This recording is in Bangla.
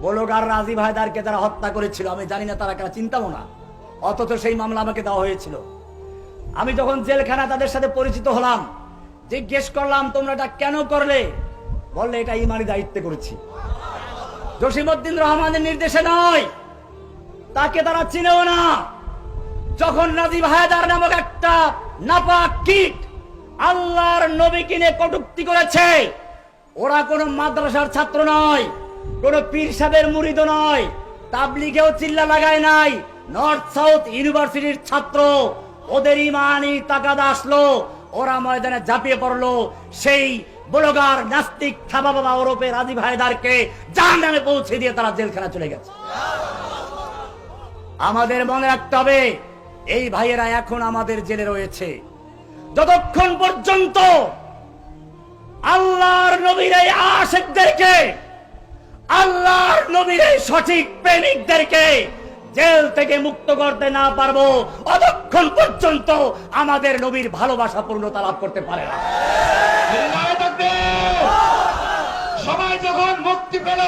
বলগার রাজি ভাইদারকে তারা হত্যা করেছিল, আমি জানি না তারা কেন চিন্তাও না। অথচ সেই মামলা আমাকে দেওয়া হয়েছিল। আমি যখন জেলখানা তাদের সাথে পরিচিত হলাম, জিজ্ঞেস করলাম তোমরা এটা কেন করলে? বললে, এটা ইমানি দায়িত্বে করেছি। জসিমউদ্দিন রহমানের নির্দেশে নয়। তাকে তারা চিনেও না। যখন নাজিব হায়দার নামক একটা নাপাক কীট আল্লাহর নবী কিনে কটুক্তি করেছে, ওরা কোনো মাদ্রাসার ছাত্র নয়। কোনো পীর সাহেবের মুরিদ নয়, তাবলিগেও চিল্লা লাগায় নাই। নর্থ সাউথ ইউনিভার্সিটির ছাত্র, ওদের ইমানি তাকাদা আসলো, ওরা ময়দানে ঝাঁপিয়ে পড়ল। সেই বলগার, নাস্তিক, থাবা বাবা ওরফে রাজীব হায়দারকে জান নামে পৌঁছে দিয়ে তারা জেলখানা চলে গেছে। আমাদের মনে রাখতে হবে, এই ভাইয়েরা এখন আমাদের জেলে রয়েছে। যতক্ষণ পর্যন্ত আল্লাহর নবীর এই আশেকদেরকে আল্লাহর নবীর এই সঠিক প্রেমিকদেরকে জেল থেকে মুক্ত করতে না পারব অতক্ষণ পর্যন্ত আমাদের নবীর ভালোবাসা পূর্ণতা লাভ করতে পারে না। সবাই যখন মুক্তি পেল